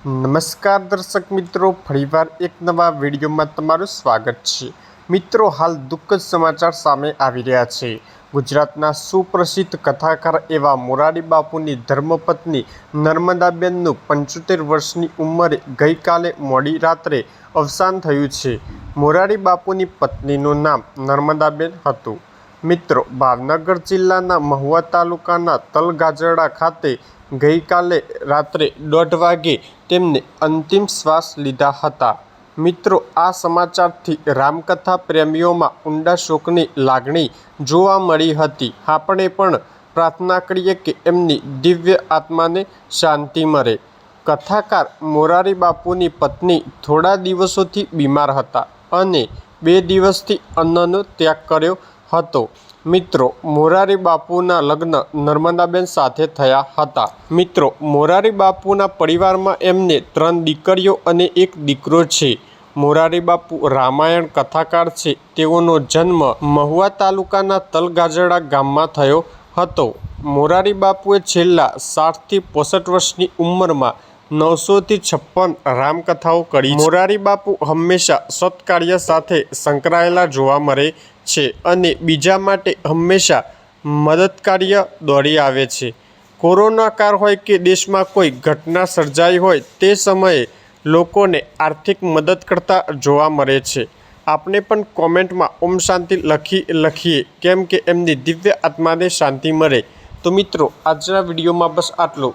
નમસ્કાર દર્શક મિત્રો, ફરીવાર એક નવા વિડીયોમાં તમારું સ્વાગત છે. મિત્રો, હાલ દુઃખદ સમાચાર સામે આવી રહ્યા છે. ગુજરાતના સુપ્રસિદ્ધ કથાકાર એવા મોરારી બાપુની ધર્મપત્ની નર્મદાબેનનું પંચોતેર વર્ષની ઉંમરે ગઈકાલે મોડી રાત્રે અવસાન થયું છે. મોરારી બાપુની પત્નીનું નામ નર્મદાબેન હતું. મિત્રો, ભાવનગર જિલ્લાના મહુવા તાલુકાના તલગાજરડા ખાતે ગઈકાલે રાત્રે દોઢ વાગે તેમને અંતિમ શ્વાસ લીધા હતા. મિત્રો, આ સમાચારથી રામકથા પ્રેમીઓમાં ઊંડા શોકની લાગણી જોવા મળી હતી. આપણે પણ પ્રાર્થના કરીએ કે એમની દિવ્ય આત્માને શાંતિ મળે. કથાકાર મોરારી બાપુની પત્ની થોડા દિવસોથી બીમાર હતા અને બે દિવસથી અન્નનો ત્યાગ કર્યો હતો. મિત્રો, મોરારી બાપુના લગ્ન નર્મદાબેન સાથે થયા હતા. મિત્રો, મોરારી બાપુના પરિવારમાં એમને ત્રણ દીકરીઓ અને એક દીકરો છે. મોરારી બાપુ રામાયણ કથાકાર છે. તેઓનો જન્મ મહુવા તાલુકાના તલગાજડા ગામમાં થયો હતો. મોરારી બાપુએ છેલ્લા સાઠથી પોસઠ વર્ષની ઉંમરમાં નવસોથી છપ્પન રામકથાઓ કરી મોરારી બાપુ હંમેશા સત્કાર્ય સાથે સંકળાયેલા જોવા મળે છે અને બીજા માટે હંમેશા મદદકાર્ય દોડી આવે છે. કોરોના કાળ હોય કે દેશમાં કોઈ ઘટના સર્જાઈ હોય તે સમયે લોકોને આર્થિક મદદ કરતા જોવા મળે છે. આપણે પણ કોમેન્ટમાં ઓમ શાંતિ લખી, લખીએ કેમ કે એમની દિવ્ય આત્માને શાંતિ મળે. તો મિત્રો, આજના વિડીયોમાં બસ આટલું.